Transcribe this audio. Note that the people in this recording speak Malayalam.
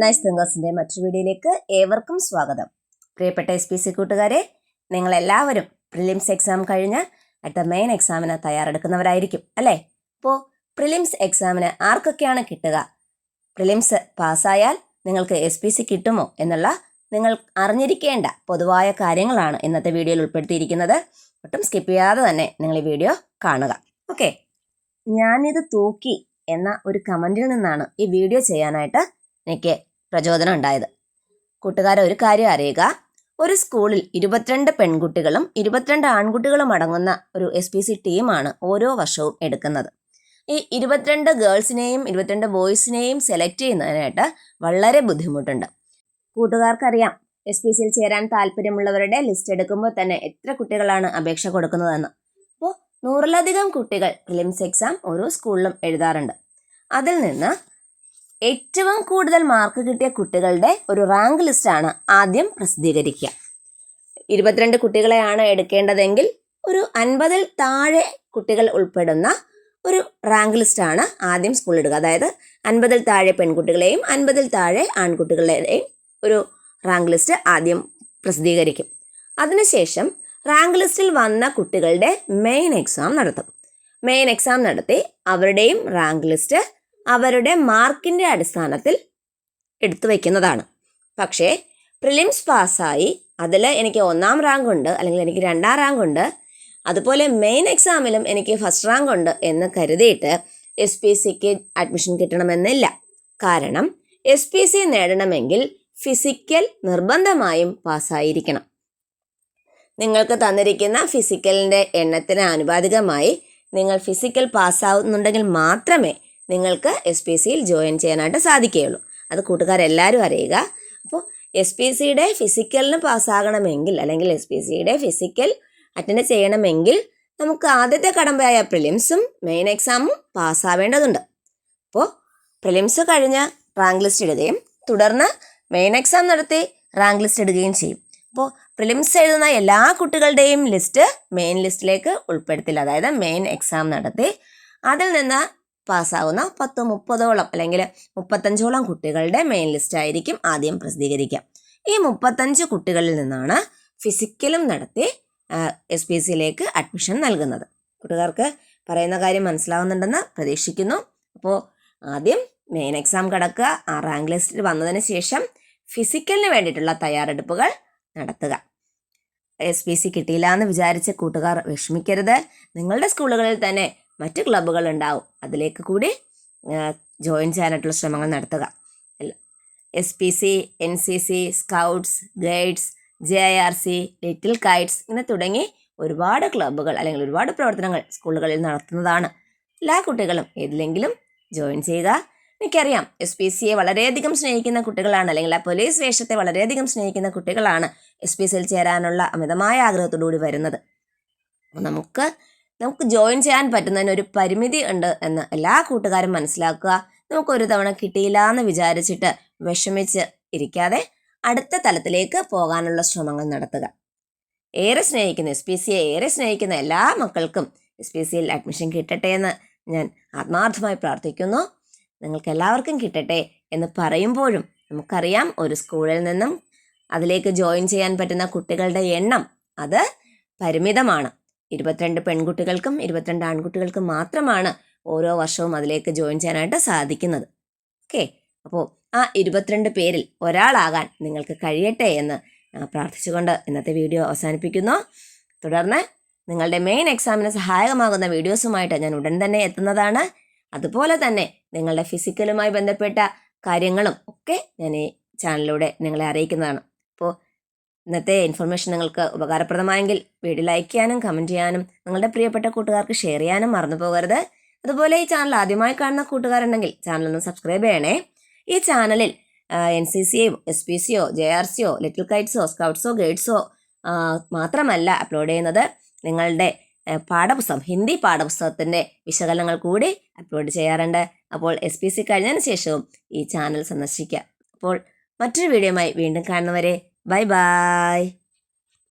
നൈസ് തിങ്കേഴ്സിന്റെ മറ്റൊരു വീഡിയോയിലേക്ക് ഏവർക്കും സ്വാഗതം. പ്രിയപ്പെട്ട എസ് പി സി കൂട്ടുകാരെ നിങ്ങൾ എല്ലാവരും പ്രിലിംസ് എക്സാം കഴിഞ്ഞ് അടുത്ത മെയിൻ എക്സാമിന് തയ്യാറെടുക്കുന്നവരായിരിക്കും അല്ലേ? അപ്പോൾ പ്രിലിംസ് എക്സാമിന് ആർക്കൊക്കെയാണ് കിട്ടുക? പ്രിലിംസ് പാസ്സായാൽ നിങ്ങൾക്ക് എസ് പി സി കിട്ടുമോ എന്നുള്ള നിങ്ങൾ അറിഞ്ഞിരിക്കേണ്ട പൊതുവായ കാര്യങ്ങളാണ് ഇന്നത്തെ വീഡിയോയിൽ ഉൾപ്പെടുത്തിയിരിക്കുന്നത്. ഒട്ടും സ്കിപ്പ് ചെയ്യാതെ തന്നെ നിങ്ങൾ ഈ വീഡിയോ കാണുക. ഓക്കെ ഞാനിത് തൂക്കി എന്ന ഒരു കമന്റിൽ നിന്നാണ് ഈ വീഡിയോ ചെയ്യാനായിട്ട് എനിക്ക് പ്രചോദനം ഉണ്ടായത്. കൂട്ടുകാരെ ഒരു കാര്യം അറിയുക. ഒരു സ്കൂളിൽ ഇരുപത്തിരണ്ട് പെൺകുട്ടികളും ഇരുപത്തിരണ്ട് ആൺകുട്ടികളും അടങ്ങുന്ന ഒരു എസ് പി സി ടീമാണ് ഓരോ വർഷവും എടുക്കുന്നത്. ഈ ഇരുപത്തിരണ്ട് ഗേൾസിനെയും ഇരുപത്തിരണ്ട് ബോയ്സിനെയും സെലക്ട് ചെയ്യുന്നതിനായിട്ട് വളരെ ബുദ്ധിമുട്ടുണ്ട്. കൂട്ടുകാർക്കറിയാം എസ് പി സിയിൽ ചേരാൻ താല്പര്യമുള്ളവരുടെ ലിസ്റ്റ് എടുക്കുമ്പോൾ തന്നെ എത്ര കുട്ടികളാണ് അപേക്ഷ കൊടുക്കുന്നതെന്ന്. അപ്പോൾ നൂറിലധികം കുട്ടികൾ പ്രിലിംസ് എക്സാം ഓരോ സ്കൂളിലും എഴുതാറുണ്ട്. അതിൽ നിന്ന് ഏറ്റവും കൂടുതൽ മാർക്ക് കിട്ടിയ കുട്ടികളുടെ ഒരു റാങ്ക് ലിസ്റ്റാണ് ആദ്യം പ്രസിദ്ധീകരിക്കുക. ഇരുപത്തിരണ്ട് കുട്ടികളെയാണ് എടുക്കേണ്ടതെങ്കിൽ ഒരു അൻപതിൽ താഴെ കുട്ടികൾ ഉൾപ്പെടുന്ന ഒരു റാങ്ക് ലിസ്റ്റാണ് ആദ്യം സ്കൂളിൽ അതായത് അൻപതിൽ താഴെ പെൺകുട്ടികളെയും അൻപതിൽ താഴെ ആൺകുട്ടികളെയും ഒരു റാങ്ക് ലിസ്റ്റ് ആദ്യം പ്രസിദ്ധീകരിക്കും. അതിനുശേഷം റാങ്ക് ലിസ്റ്റിൽ വന്ന കുട്ടികളുടെ മെയിൻ എക്സാം നടത്തും. മെയിൻ എക്സാം നടത്തി അവരുടെയും റാങ്ക് ലിസ്റ്റ് അവരുടെ മാർക്കിന്റെ അടിസ്ഥാനത്തിൽ എടുത്തു വയ്ക്കുന്നതാണ് പക്ഷേ പ്രിലിംസ് പാസ്സായി അതിൽ എനിക്ക് ഒന്നാം റാങ്ക് ഉണ്ട് അല്ലെങ്കിൽ എനിക്ക് രണ്ടാം റാങ്ക് ഉണ്ട് അതുപോലെ മെയിൻ എക്സാമിലും എനിക്ക് ഫസ്റ്റ് റാങ്ക് ഉണ്ട് എന്ന് കരുതിയിട്ട് എസ് പി സിക്ക് അഡ്മിഷൻ കിട്ടണമെന്നില്ല. കാരണം എസ് പി സി നേടണമെങ്കിൽ ഫിസിക്കൽ നിർബന്ധമായും പാസ്സായിരിക്കണം. നിങ്ങൾക്ക് തന്നിരിക്കുന്ന ഫിസിക്കലിന്റെ എണ്ണത്തിന് ആനുപാതികമായി നിങ്ങൾ ഫിസിക്കൽ പാസ്സാവുന്നുണ്ടെങ്കിൽ മാത്രമേ നിങ്ങൾക്ക് എസ് പി സിയിൽ ജോയിൻ ചെയ്യാനായിട്ട് സാധിക്കുകയുള്ളൂ. അത് കൂട്ടുകാരെല്ലാവരും അറിയുക. അപ്പോൾ എസ് പി സിയുടെ ഫിസിക്കലിന് പാസ്സാകണമെങ്കിൽ അല്ലെങ്കിൽ എസ് പി സിയുടെ ഫിസിക്കൽ അറ്റൻഡ് ചെയ്യണമെങ്കിൽ നമുക്ക് ആദ്യത്തെ കടമ്പയായ പ്രിലിംസും മെയിൻ എക്സാമും പാസ്സാവേണ്ടതുണ്ട്. അപ്പോൾ പ്രിലിംസ് കഴിഞ്ഞ് റാങ്ക് ലിസ്റ്റ് ഇടുകയും തുടർന്ന് മെയിൻ എക്സാം നടത്തി റാങ്ക് ലിസ്റ്റ് ഇടുകയും ചെയ്യും. അപ്പോൾ പ്രിലിംസ് എഴുതുന്ന എല്ലാ കുട്ടികളുടെയും ലിസ്റ്റ് മെയിൻ ലിസ്റ്റിലേക്ക് ഉൾപ്പെടുത്തില്ല. അതായത് മെയിൻ എക്സാം നടത്തി. അതിൽ നിന്ന് പാസ്സാകുന്ന പത്ത് മുപ്പതോളം അല്ലെങ്കിൽ മുപ്പത്തഞ്ചോളം കുട്ടികളുടെ മെയിൻ ലിസ്റ്റ് ആയിരിക്കും ആദ്യം പ്രസിദ്ധീകരിക്കുക. ഈ മുപ്പത്തഞ്ച് കുട്ടികളിൽ നിന്നാണ് ഫിസിക്കലും നടത്തി എസ് പി സിയിലേക്ക് അഡ്മിഷൻ നൽകുന്നത്. കൂട്ടുകാർക്ക് പറയുന്ന കാര്യം മനസ്സിലാവുന്നുണ്ടെന്ന് പ്രതീക്ഷിക്കുന്നു. അപ്പോൾ ആദ്യം മെയിൻ എക്സാം കടക്കുക ആ റാങ്ക് ലിസ്റ്റിൽ വന്നതിന് ശേഷം ഫിസിക്കലിന് വേണ്ടിയിട്ടുള്ള തയ്യാറെടുപ്പുകൾ നടത്തുക. എസ് പി സി കിട്ടിയില്ല എന്ന് വിചാരിച്ച് കൂട്ടുകാർ വിഷമിക്കരുത്. നിങ്ങളുടെ സ്കൂളുകളിൽ തന്നെ മറ്റ് ക്ലബ്ബുകൾ ഉണ്ടാവും. അതിലേക്ക് കൂടി ജോയിൻ ചെയ്യാനായിട്ടുള്ള ശ്രമങ്ങൾ നടത്തുക. S P C N C C scouts guides J I R C little kites ഇങ്ങനെ തുടങ്ങി ഒരുപാട് ക്ലബ്ബുകൾ അല്ലെങ്കിൽ ഒരുപാട് പ്രവർത്തനങ്ങൾ സ്കൂളുകളിൽ നടത്തുന്നതാണ്. എല്ലാ കുട്ടികളും ഏതിലെങ്കിലും ജോയിൻ ചെയ്യുക എനിക്കറിയാം എസ് പി സിയെ വളരെയധികം സ്നേഹിക്കുന്ന കുട്ടികളാണ് അല്ലെങ്കിൽ ആ പോലീസ് വേഷത്തെ വളരെയധികം സ്നേഹിക്കുന്ന കുട്ടികളാണ് എസ് പി സിയിൽ ചേരാനുള്ള അമിതമായ ആഗ്രഹത്തോടുകൂടി വരുന്നത്. നമുക്ക് നമുക്ക് ജോയിൻ ചെയ്യാൻ പറ്റുന്നതിന് ഒരു പരിമിതി ഉണ്ട് എന്ന് എല്ലാ കൂട്ടുകാരും മനസ്സിലാക്കുക. നമുക്ക് ഒരു തവണ കിട്ടിയില്ല എന്ന് വിചാരിച്ചിട്ട് വിഷമിച്ച് ഇരിക്കാതെ അടുത്ത തലത്തിലേക്ക് പോകാനുള്ള ശ്രമങ്ങൾ നടത്തുക. ഏറെ സ്നേഹിക്കുന്ന എസ് പി സിയെ ഏറെ സ്നേഹിക്കുന്ന എല്ലാ മക്കൾക്കും എസ് പി സിയിൽ അഡ്മിഷൻ കിട്ടട്ടെ എന്ന് ഞാൻ ആത്മാർത്ഥമായി പ്രാർത്ഥിക്കുന്നു. നിങ്ങൾക്ക് എല്ലാവർക്കും കിട്ടട്ടെ എന്ന് പറയുമ്പോഴും നമുക്കറിയാം ഒരു സ്കൂളിൽ നിന്നും അതിലേക്ക് ജോയിൻ ചെയ്യാൻ പറ്റുന്ന കുട്ടികളുടെ എണ്ണം അത് പരിമിതമാണ്. ഇരുപത്തിരണ്ട് പെൺകുട്ടികൾക്കും ഇരുപത്തിരണ്ട് ആൺകുട്ടികൾക്കും മാത്രമാണ് ഓരോ വർഷവും അതിലേക്ക് ജോയിൻ ചെയ്യാനായിട്ട് സാധിക്കുന്നത്. ഓക്കെ? അപ്പോൾ ആ ഇരുപത്തിരണ്ട് പേരിൽ ഒരാളാകാൻ നിങ്ങൾക്ക് കഴിയട്ടെ എന്ന് പ്രാർത്ഥിച്ചുകൊണ്ട് ഇന്നത്തെ വീഡിയോ അവസാനിപ്പിക്കുന്നു. തുടർന്ന് നിങ്ങളുടെ മെയിൻ എക്സാമിന് സഹായകമാകുന്ന വീഡിയോസുമായിട്ട് ഞാൻ ഉടൻ തന്നെ എത്തുന്നതാണ്. അതുപോലെ തന്നെ നിങ്ങളുടെ ഫിസിക്കലുമായി ബന്ധപ്പെട്ട കാര്യങ്ങളും ഒക്കെ ഞാൻ ഈ ചാനലിലൂടെ നിങ്ങളെ അറിയിക്കുന്നതാണ്. ഇന്നത്തെ ഇൻഫർമേഷൻ നിങ്ങൾക്ക് ഉപകാരപ്രദമായെങ്കിൽ വീഡിയോ ലൈക്ക് ചെയ്യാനും കമന്റ് ചെയ്യാനും നിങ്ങളുടെ പ്രിയപ്പെട്ട കൂട്ടുകാർക്ക് ഷെയർ ചെയ്യാനും മറന്നു പോകരുത്. അതുപോലെ ഈ ചാനൽ ആദ്യമായി കാണുന്ന കൂട്ടുകാരുണ്ടെങ്കിൽ ചാനൽ ഒന്ന് സബ്സ്ക്രൈബ് ചെയ്യണേ. ഈ ചാനലിൽ എൻ സി സിയോ എസ് പി സിയോ ജെ ആർ സിയോ ലിറ്റിൽ കൈറ്റ്സോ സ്കൗട്ട്സോ ഗൈഡ്സോ മാത്രമല്ല അപ്ലോഡ് ചെയ്യുന്നത് നിങ്ങളുടെ പാഠപുസ്തകം ഹിന്ദി പാഠപുസ്തകത്തിന്റെ വിശകലനങ്ങൾ കൂടി അപ്ലോഡ് ചെയ്യാറുണ്ട്. അപ്പോൾ എസ് പി സി കഴിഞ്ഞതിന് ശേഷവും ഈ ചാനൽ സന്ദർശിക്കുക. അപ്പോൾ മറ്റൊരു വീഡിയോയുമായി വീണ്ടും കാണുന്നവരെ Bye bye.